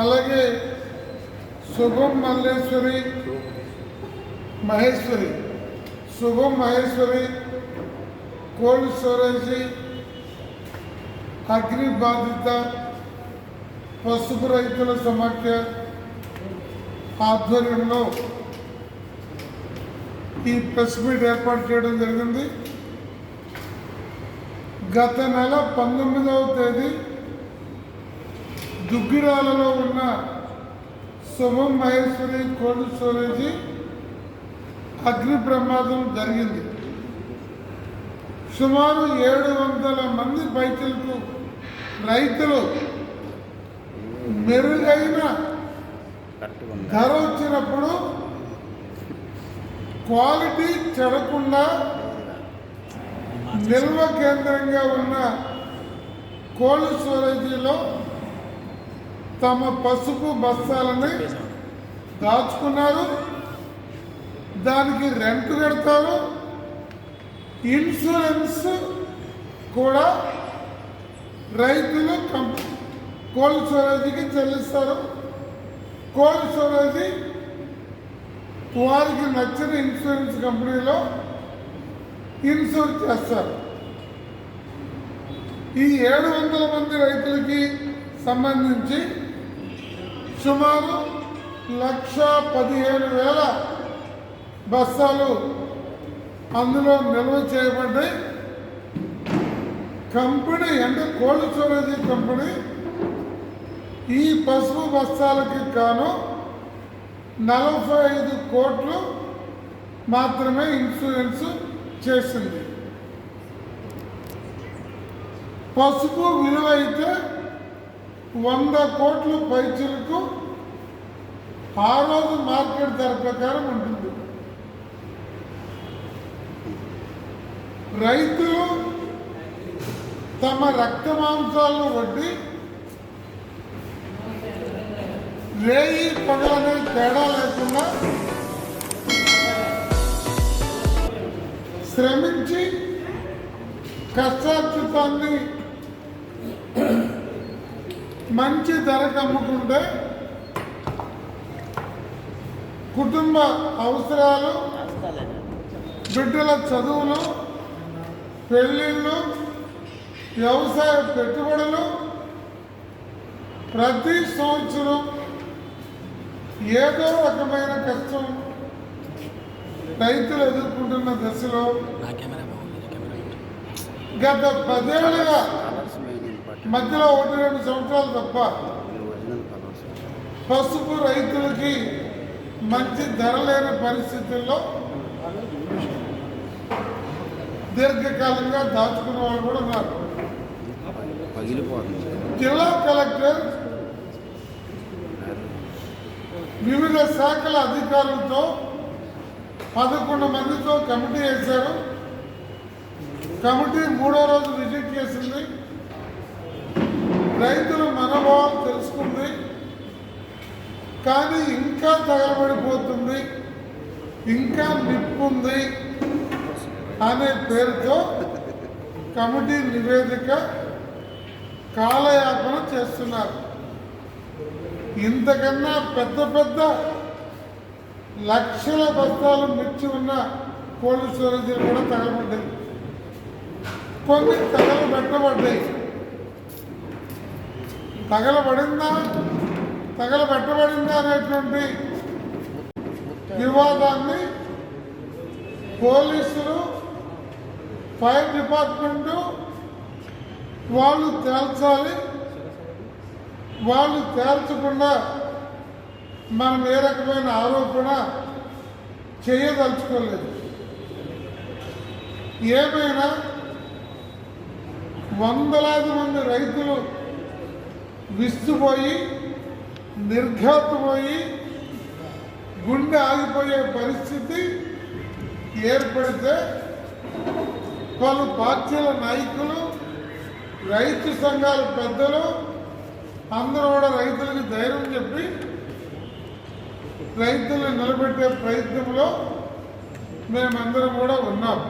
అలాగే శుభం మల్లేశ్వరి మహేశ్వరి. శుభం మహేశ్వరి కోల్డ్ స్టోరేజీ అగ్ని బాధిత పసుపు రైతుల సమాఖ్య ఆధ్వర్యంలో ఈ ప్రెస్ మీట్ ఏర్పాటు చేయడం జరిగింది. గత నెల పంతొమ్మిదవ తేదీ దుగ్గిరాలలో ఉన్న శుభం మహేశ్వరి కోల్డ్ స్టోరేజీ అగ్ని ప్రమాదం జరిగింది. సుమారు ఏడు వందల మంది బైకులకు రైతులు మెరుగైన ధర వచ్చినప్పుడు క్వాలిటీ చెడకుండా నిల్వ కేంద్రంగా ఉన్న కోల్డ్ స్టోరేజీలో తమ పసుపు బస్తాలని దాచుకున్నారు. దానికి రెంట్ కడతారు. ఇన్సూరెన్స్ కూడా రైతులు కంప్ కోల్డ్ స్టోరేజీకి చెల్లిస్తారు. కోల్డ్ స్టోరేజీ వారికి నచ్చిన ఇన్సూరెన్స్ కంపెనీలో ఇన్సూర్ చేస్తారు. ఈ ఏడు వందల మంది రైతులకి సంబంధించి సుమారు లక్ష పదిహేను వేల బస్తాలు అందులో నిల్వ చేయబడ్డాయి. కంపెనీ అంటే కోల్డ్ స్టోరేజ్ కంపెనీ ఈ పసుపు బస్తాలకి కాను నలభై ఐదు కోట్లు మాత్రమే ఇన్సూరెన్స్ చేసింది. పసుపు విలువ అయితే వంద కోట్లు పైచులకు ఆ రోజు మార్కెట్ ధర ప్రకారం ఉంటుంది. రైతులు తమ రక్త మాంసాలను వడ్డి రేయి పగలనే తేడా లేకుండా శ్రమించి కష్టార్జితాన్ని మంచి ధరకు అమ్ముకుంటే కుటుంబ అవసరాలు బిడ్డల చదువులు పెళ్ళిళ్ళు వ్యవసాయ పెట్టుబడులు ప్రతి సంవత్సరం ఏదో రకమైన కష్టం రైతులు ఎదుర్కొంటున్న దశలో గత పదేళ్ళుగా మధ్యలో ఒకటి రెండు సంవత్సరాలు తప్ప పసుపు రైతులకి మంచి ధర లేని పరిస్థితుల్లో దీర్ఘకాలంగా దాచుకున్న వాళ్ళు కూడా ఉన్నారు. జిల్లా కలెక్టర్ వివిధ శాఖల అధికారులతో పదకొండు మందితో కమిటీ వేశారు. కమిటీ మూడో రోజు విజిట్ చేసింది. రైతుల మనోభావాలు తెలుసుకుంది. కానీ ఇంకా తగలబడిపోతుంది ఇంకా నిప్పుంది అనే పేరుతో కమిటీ నివేదిక కాలయాపన చేస్తున్నారు. ఇంతకన్నా పెద్ద పెద్ద లక్షల బస్తాలు మిర్చి ఉన్న కోల్డ్ స్టోరేజీలు కూడా తగలబడ్డాయి కొన్ని తగలబెట్టబడ్డాయి. తగలబడిందా? తగలబెట్టబడింది అనేటువంటి వివాదాన్ని పోలీసులు ఫైర్ డిపార్ట్మెంటు వాళ్ళు తేల్చాలి. వాళ్ళు తేల్చకుండా మనం ఏ రకమైన ఆరోపణ చేయదలుచుకోలేదు. ఏమైనా వందలాది మంది రైతులు విస్తుపోయి నిర్ఘాతపోయి గుండె ఆగిపోయే పరిస్థితి ఏర్పడితే పలు పార్టీల నాయకులు రైతు సంఘాల పెద్దలు అందరూ కూడా రైతులకు ధైర్యం చెప్పి రైతులను నిలబెట్టే ప్రయత్నంలో మేమందరం కూడా ఉన్నాం.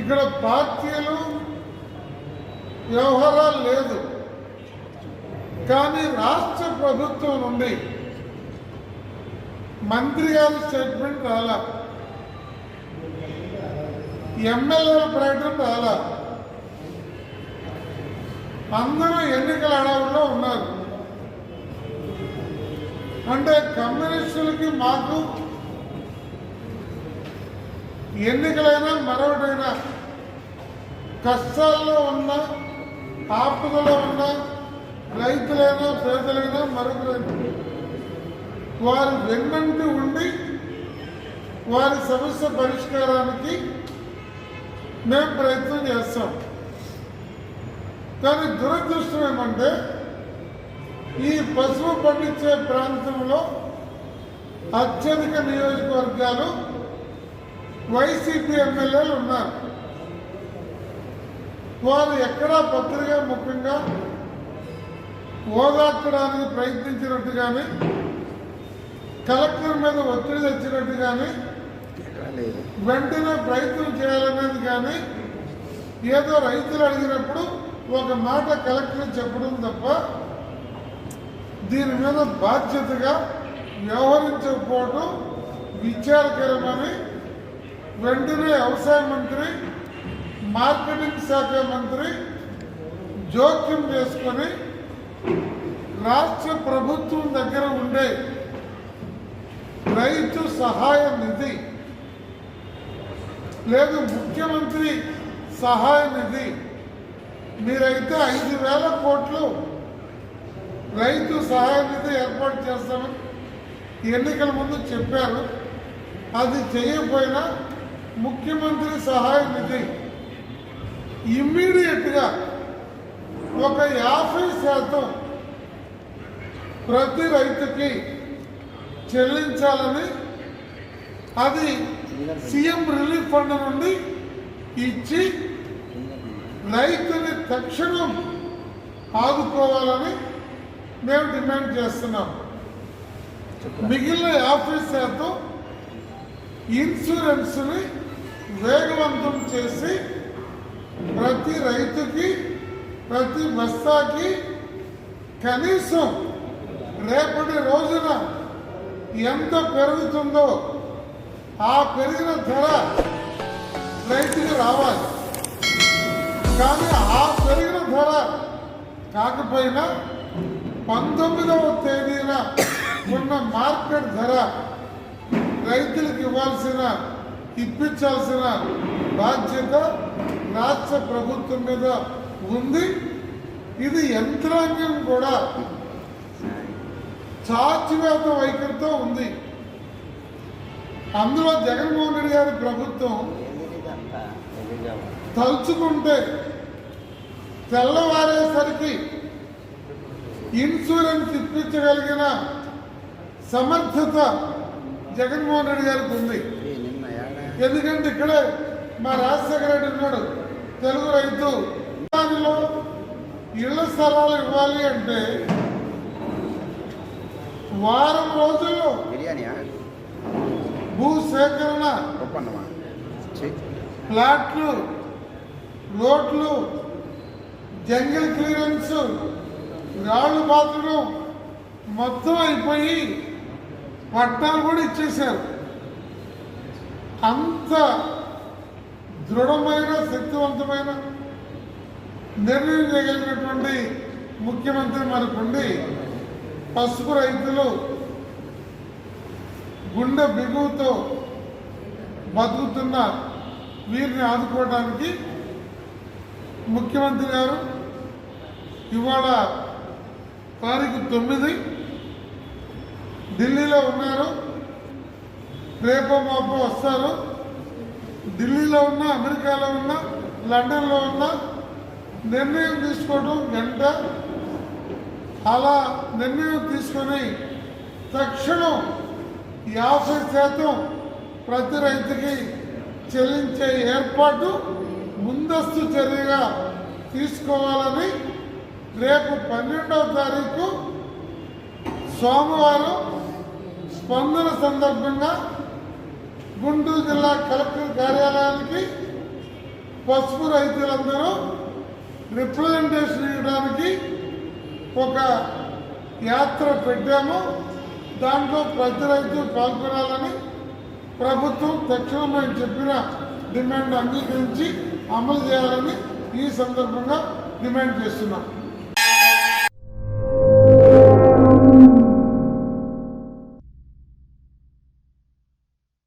ఇక్కడ పార్టీలు వ్యవహారాలు లేదు. కానీ రాష్ట్ర ప్రభుత్వం నుండి మంత్రి గారి స్టేట్మెంట్ రాలా. ఎమ్మెల్యేల ప్రకటన రాలా. అందరూ ఎన్నికల అడవుల్లో ఉన్నారు. అంటే కమ్యూనిస్టులకి మాకు ఎన్నికలైనా మరొకటైనా కష్టాల్లో ఉన్న ఆపదలో ఉన్న రైతులైనా పేదలైనా మరొకరైనా వారు వెన్నంటి ఉండి వారి సమస్య పరిష్కారానికి మేము ప్రయత్నం చేస్తాం. కానీ దురదృష్టం ఏమంటే ఈ పశువు పండించే ప్రాంతంలో అత్యధిక నియోజకవర్గాలు వైసీపీ ఎమ్మెల్యేలు ఉన్నారు. వారు ఎక్కడా పత్రిక ముఖ్యంగా ఓదార్చడానికి ప్రయత్నించినట్టు కానీ కలెక్టర్ మీద ఒత్తిడి తెచ్చినట్టు కానీ వెంటనే ప్రయత్నం చేయాలనేది కానీ ఏదో రైతులు అడిగినప్పుడు ఒక మాట కలెక్టర్ చెప్పడం తప్ప దీని మీద బాధ్యతగా వ్యవహరించకపోవటం విచారకరమని వెంటనే వ్యవసాయ మంత్రి మార్కెటింగ్ శాఖ మంత్రి జోక్యం చేసుకొని రాష్ట్ర ప్రభుత్వం దగ్గర ఉండే రైతు సహాయ నిధి లేదు ముఖ్యమంత్రి సహాయ నిధి. మీరైతే ఐదు వేల కోట్లు రైతు సహాయ నిధి ఏర్పాటు చేస్తామని ఎన్నికల ముందు చెప్పారు. అది చేయకపోయినా ముఖ్యమంత్రి సహాయ నిధి ఇమ్మీడియట్గా ఒక యాభై శాతం ప్రతి రైతుకి చెల్లించాలని అది సీఎం రిలీఫ్ ఫండ్ నుండి ఇచ్చి రైతుని తక్షణం ఆదుకోవాలని మేము డిమాండ్ చేస్తున్నాం. మిగిలిన యాభై శాతం ఇన్సూరెన్స్ని వేగవంతం చేసి ప్రతి రైతుకి ప్రతి బస్తాకి కనీసం రేపటి రోజున ఎంత పెరుగుతుందో ఆ పెరిగిన ధర రైతుకి రావాలి. కానీ ఆ పెరిగిన ధర కాకపోయినా పంతొమ్మిదవ తేదీన ఉన్న మార్కెట్ ధర రైతులకు ఇవ్వాల్సిన ఇప్పించాల్సిన బాధ్యత రాష్ట్ర ప్రభుత్వం మీద ఉంది. ఇది యంత్రాంగం కూడా. చాచివేత వైఖరితో ఉంది. అందులో జగన్మోహన్ రెడ్డి గారి ప్రభుత్వం తలుచుకుంటే తెల్లవారేసరికి ఇన్సూరెన్స్ ఇప్పించగలిగిన సమర్థత జగన్మోహన్ రెడ్డి గారికి ఉంది. ఎందుకంటే ఇక్కడే మా రాజశేఖర రెడ్డి ఉన్నాడు. తెలుగు రైతు దానిలో ఇళ్ళ స్థలాలు ఇవ్వాలి అంటే వారం రోజుల్లో భూ సేకరణ ప్లాట్లు రోడ్లు జంగిల్ క్లియరెన్స్ రాళ్ళు పాత్రలు మొత్తం అయిపోయి పట్టాలు కూడా ఇచ్చేశారు. అంత దృఢమైన శక్తివంతమైన నిర్ణయం చేయగలిగినటువంటి ముఖ్యమంత్రి మనకుండి పసుపు రైతులు గుండె బిగువుతో బతుకుతున్న వీరిని ఆదుకోవడానికి ముఖ్యమంత్రి గారు ఇవాళ తారీఖు తొమ్మిది ఢిల్లీలో ఉన్నారు. రేపో మాపో వస్తారు. ఢిల్లీలో ఉన్న అమెరికాలో ఉన్న లండన్లో ఉన్న నిర్ణయం తీసుకోవడం గంట అలా నిర్ణయం తీసుకొని తక్షణం యాభై శాతం ప్రతి రైతుకి చెల్లించే ఏర్పాటు ముందస్తు చర్యగా తీసుకోవాలని రేపు పన్నెండవ తారీఖు సోమవారం స్పందన సందర్భంగా గుంటూరు జిల్లా కలెక్టర్ కార్యాలయానికి పసుపు రైతులందరూ రిప్రజెంటేషన్ ఇవ్వడానికి ఒక యాత్ర పెట్టాము. దాంట్లో ప్రతి రైతు పాల్గొనాలని ప్రభుత్వం తక్షణం మేము చెప్పిన డిమాండ్ అంగీకరించి అమలు చేయాలని ఈ సందర్భంగా డిమాండ్ చేస్తున్నాం.